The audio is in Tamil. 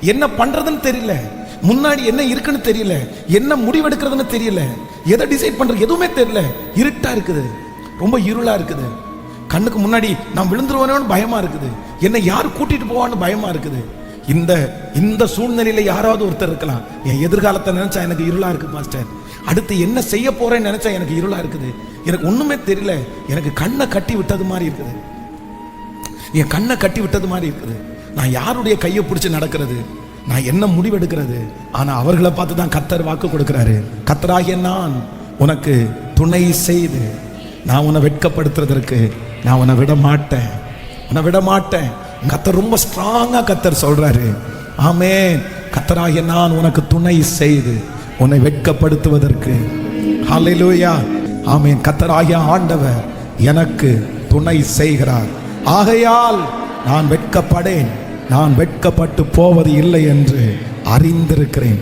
என்ன பண்றதுன்னு தெரியல. முன்னாடி என்ன இருக்குன்னு தெரியல. என்ன முடிவெடுக்கிறதுன்னு தெரியல. எதை டிசைட் பண்றது எதுவுமே தெரியல. இருட்டா இருக்குது. ரொம்ப இருளா இருக்குது. கண்ணுக்கு முன்னாடி நான் விழுந்துருவேனோன்னு பயமா இருக்குது. என்னை யார் கூட்டிட்டு போவான்னு பயமா இருக்குது. இந்த இந்த சூழ்நிலையில யாராவது ஒருத்தர் இருக்கலாம். என் எதிர்காலத்தை நினைச்சா எனக்கு இருளா இருக்கு மாஸ்டர். அடுத்து என்ன செய்ய போறேன்னு நினைச்சா எனக்கு இருளா இருக்குது. எனக்கு ஒண்ணுமே தெரியல. எனக்கு கண்ணை கட்டி விட்டது மாதிரி இருக்குது. என் கண்ணை கட்டி விட்டது மாதிரி இருக்குது. நான் யாருடைய கையை பிடிச்சி நடக்கிறது? நான் என்ன முடிவெடுக்கிறது? ஆனா அவர்களை பார்த்து தான் கத்தர் வாக்கு கொடுக்கிறாரு. கத்தராகிய நான் உனக்கு துணை செய்து நான் உன்னை வெட்கப்படுத்துறதற்கு நான் உன்னை விட மாட்டேன். உன்னை விட மாட்டேன். கத்தர் ரொம்ப ஸ்ட்ராங்கா கத்தர் சொல்றாரு. ஆமே கத்தராகிய நான் உனக்கு துணை செய்து உன்னை வெட்கப்படுத்துவதற்கு. ஹalleluya ஆமேன். கத்தராகிய ஆண்டவர் எனக்கு துணை செய்கிறார். ஆகையால் நான் வெட்கப்படேன். நான் வெட்கப்பட்டு போவது இல்லை என்று அறிந்திருக்கிறேன்.